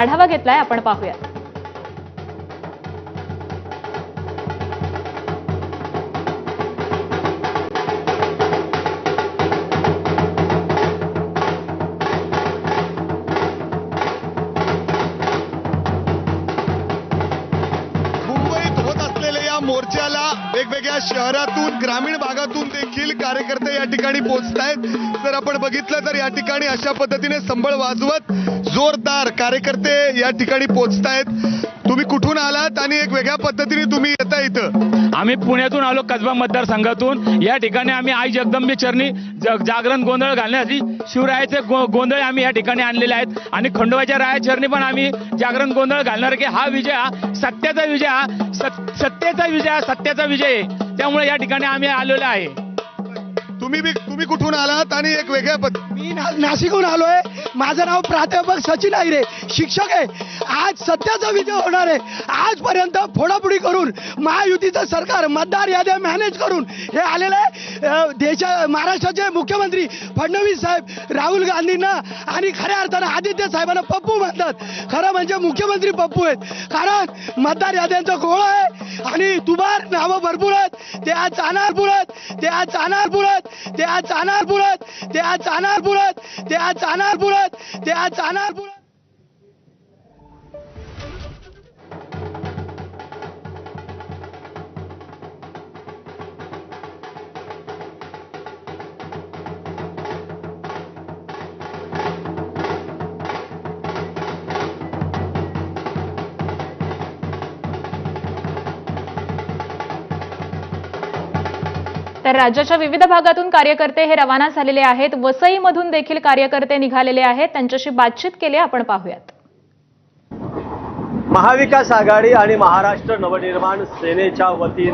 आढावा घेतलाय आपण पाहूयात असलेल्या या मोर्चाला वेगवेगळ्या शहरातून ग्रामीण भागातून देखील कार्यकर्ते या ठिकाणी पोहोचत आहेत जर आपण बघितलं तर या ठिकाणी अशा पद्धतीने संबळ वाजवत जोरदार कार्यकर्ते या ठिकाणी पोहोचत आहेत तुम्ही कुठून आलात आणि एक वेगळ्या पद्धतीने तुम्ही येता इथं? आम्ही पुण्यातून आलो कसबा मतदारसंघातून. या ठिकाणी आम्ही आई जगदंबे चरणी जागरण गोंधळ घालण्यासाठी शिवरायाचे गो- गोंधळ आम्ही या ठिकाणी आणलेले आहेत. आणि खंडोबाच्या राया चरणी पण आम्ही जागरण गोंधळ घालणार की हा विजय हा सत्याचा विजय हा सत- सत्तेचा विजय हा सत्याचा विजय आहे. त्यामुळे या ठिकाणी आम्ही आलेलो आहे. तुम्ही बी तुम्ही कुठून आलात आणि एक वेगळ्या पद्ध मी ना- नाशिकहून आलोय. माझं नाव प्राध्यापक सचिन आहिरे. शिक्षक आहे. आज सत्याचा विजय होणार आहे. आजपर्यंत फोडाफोडी करून महायुतीचं सरकार मतदार याद्या मॅनेज करून हे आलेलं आहे. देशा महाराष्ट्राचे मुख्यमंत्री फडणवीस साहेब राहुल गांधींना आणि खऱ्या अर्थानं आदित्य साहेबांना पप्पू म्हणतात. खरं म्हणजे मुख्यमंत्री पप्पू आहेत. कारण मतदार याद्यांचा गोळा आहे. आणि दुबार नावं भरपूर आहेत. ते आज जाणार पुरत ते आज जाणार पुरत ते आज जाणार पुरत ते आज जाणार पुरत ते आज जाणार पुरत ते आज जाणार पुरत तर राज्याच्या विविध भागातून कार्यकर्ते हे रवाना झालेले आहेत. वसईमधून देखील कार्यकर्ते निघालेले आहेत. त्यांच्याशी बातचीत केली आपण पाहूयात. महाविकास आघाडी आणि महाराष्ट्र नवनिर्माण सेनेच्या वतीनं